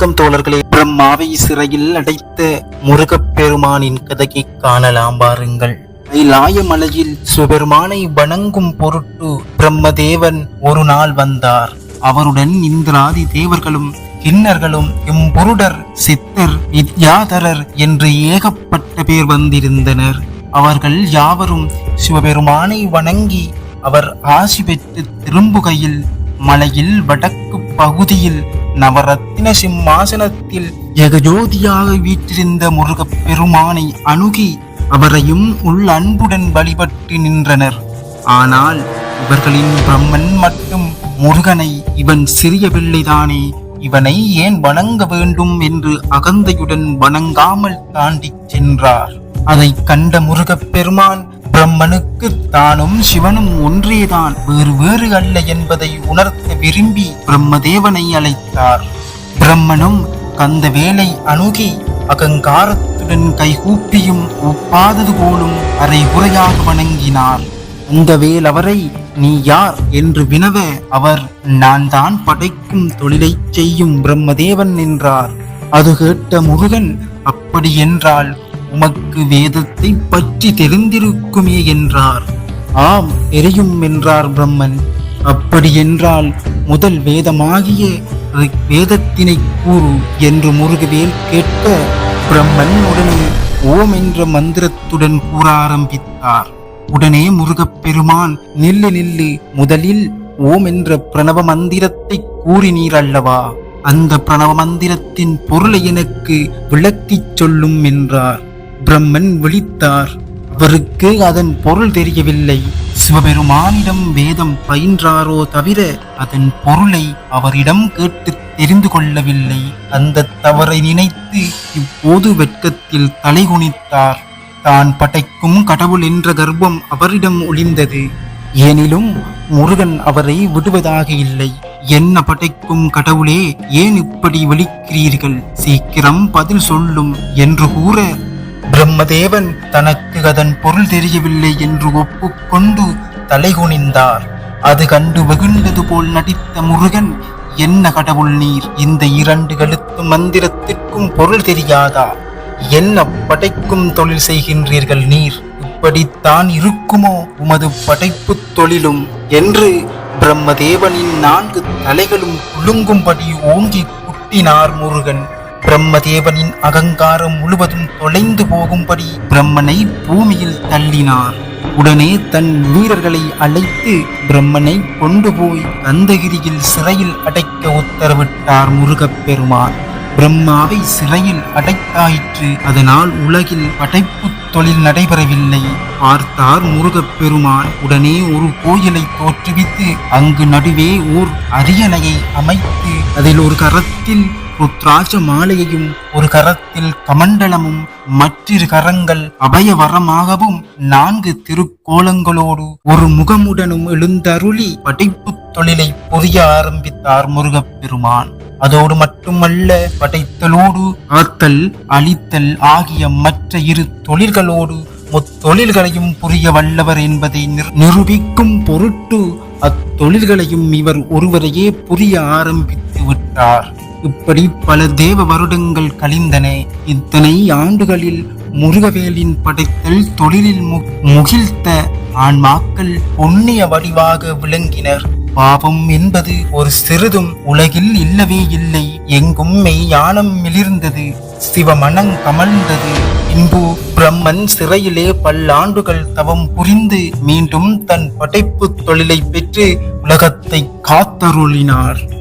வணக்கம் தோழர்களே. பிரம்மாவை சிறையில் அடைத்த முருகப்பெருமானின் கதையை காணலாம் பாருங்கள். லாயமலையில் சிவபெருமானை வணங்கும் பொருட்டு பிரம்மதேவன் ஒரு நாள் வந்தார். அவருடன் இந்திராதி தேவர்களும் கிண்ணர்களும் இம்புருடர் சித்தர் வித்யாதரர் என்று ஏகப்பட்ட பேர் வந்திருந்தனர். அவர்கள் யாவரும் சிவபெருமானை வணங்கி அவர் ஆசி பெற்று திரும்புகையில் மலையில் வடக்கு பகுதியில் நவரத்தின சிம்மாசனத்தில் ஜெகஜோதியாக வீற்றிருந்த முருகப் பெருமானை அணுகி அவரையும் உள் அன்புடன் வழிபட்டு நின்றனர். ஆனால் இவர்களின் பிரம்மன் மட்டும் முருகனை இவன் சிறிய பிள்ளைதானே இவனை ஏன் வணங்க வேண்டும் என்று அகந்தையுடன் வணங்காமல் தாண்டிச் சென்றார். அதை கண்ட முருகப் பெருமான் பிரம்மனுக்கு தானும் சிவனும் ஒன்றேதான். வேறு வேறு அல்ல என்பதை உணர்த்த விரும்பி பிரம்மதேவனை அழைத்தார். பிரம்மனும் கந்த வேலை அணுகி அகங்காரத்துடன் கைகூப்பியும் ஒப்பாதது போலும் அரை உரையாக வணங்கினார். அந்த வேல் அவரை நீ யார் என்று வினவ அவர் நான் தான் படைக்கும் தொழிலைச் செய்யும் பிரம்மதேவன் என்றார். அது கேட்ட முருகன் அப்படி என்றால் உமக்கு வேதத்தை பற்றி தெரிந்திருக்குமே என்றார். ஆம் எரியும் என்றார் பிரம்மன். அப்படியென்றால் முதல் வேதமாகிய வேதத்தினை கூறு என்று முருகவேல் கேட்க பிரம்மன் உடனே ஓம் என்ற மந்திரத்துடன் கூற ஆரம்பித்தார். உடனே முருகப் பெருமான் நில்லு நில்லு முதலில் ஓம் என்ற பிரணவ மந்திரத்தை கூறினீர் அல்லவா? அந்த பிரணவ மந்திரத்தின் பொருளை எனக்கு விளக்கிச் சொல்லும் என்றார். பிரம்மன் விழித்தார். அவருக்கு அதன் பொருள் தெரியவில்லை. சிவபெருமானிடம் வேதம் பயின்றாரோ தவிர அதன் பொருளை அவரிடம் கேட்டு தெரிந்து கொள்ளவில்லை. அந்த தவறை நினைத்து இப்போது வெட்கத்தில் தலைகுனித்தார் தான் படைக்கும் கடவுள் என்ற கர்ப்பம் அவரிடம் ஒளிந்தது. எனினும் முருகன் அவரை விடுவதாக இல்லை. என்ன படைக்கும் கடவுளே ஏன் இப்படி விழிக்கிறீர்கள்? சீக்கிரம் பதில் சொல்லும் என்று கூற பிரம்மதேவன் தனக்கு அதன் பொருள் தெரியவில்லை என்று ஒப்புக்கொண்டு தலைகுனிந்தார். அது கண்டு வெகுண்டது போல் நடித்த முருகன் என்ன கடவுள் நீர் இந்த இரண்டு எழுத்து மந்திரத்திற்கும் பொருள் தெரியாதா? என்ன படைக்கும் தொழில் செய்கின்றீர்கள் நீர்? இப்படித்தான் இருக்குமோ உமது படைப்பு தொழிலும்? என்று பிரம்மதேவனின் நான்கு தலைகளும் குலுங்கும்படி ஓங்கி குட்டினார் முருகன். பிரம்மதேவனின் அகங்காரம் முழுவதும் தொலைந்து போகும்படி பிரம்மனை பூமியில் தள்ளினார். உடனே தன் வீரர்களை அழைத்து பிரம்மனை கொண்டு போய் கந்தகிரியில் சிறையில் அடைக்க உத்தரவிட்டார் முருகப்பெருமான். பிரம்மாவை சிறையில் அடைத்தாயிற்று. அதனால் உலகில் படைப்பு தொழில் நடைபெறவில்லை. பார்த்தார் முருகப்பெருமான். உடனே ஒரு கோயிலை தோற்றுவித்து அங்கு நடுவே ஓர் அரியணையை அமைத்து அதில் ஒரு கரத்தில் ருத்ராட்ச மாலையையும் ஒரு கரத்தில் கமண்டலமும் மற்றிரு கரங்கள் அபயவரமாகவும் நான்கு திருக்கோலங்களோடு ஒரு முகமுடனும் எழுந்தருளி படைப்பு தொழிலை புரிய ஆரம்பித்தார் முருகப் பெருமான் அதோடு மட்டுமல்ல படைத்தலோடு ஆத்தல் அழித்தல் ஆகிய மற்ற இரு தொழில்களோடு முத்தொழில்களையும் புரிய வல்லவர் என்பதை நிரூபிக்கும் பொருட்டு அத்தொழில்களையும் இவர் ஒருவரையே புரிய ஆரம்பித்து விட்டார். இப்படி பல தேவ வருடங்கள் கழிந்தன. இத்தனை ஆண்டுகளில் முருகவேலின் படைத்தல் தொழிலில் முகிழ்த்த ஆன்மாக்கள் பொன்னிய வடிவாக விளங்கினர். பாவம் என்பது ஒரு சிறிதும் உலகில் இல்லவே இல்லை. எங்கும் மெய்யானம் மிளிர்ந்தது. சிவமணங் கமழ்ந்தது. இன்பு பிரம்மன் சிறையிலே பல்லாண்டுகள் தவம் புரிந்து மீண்டும் தன் படைப்பு தொழிலை பெற்று உலகத்தை காத்தருளினார்.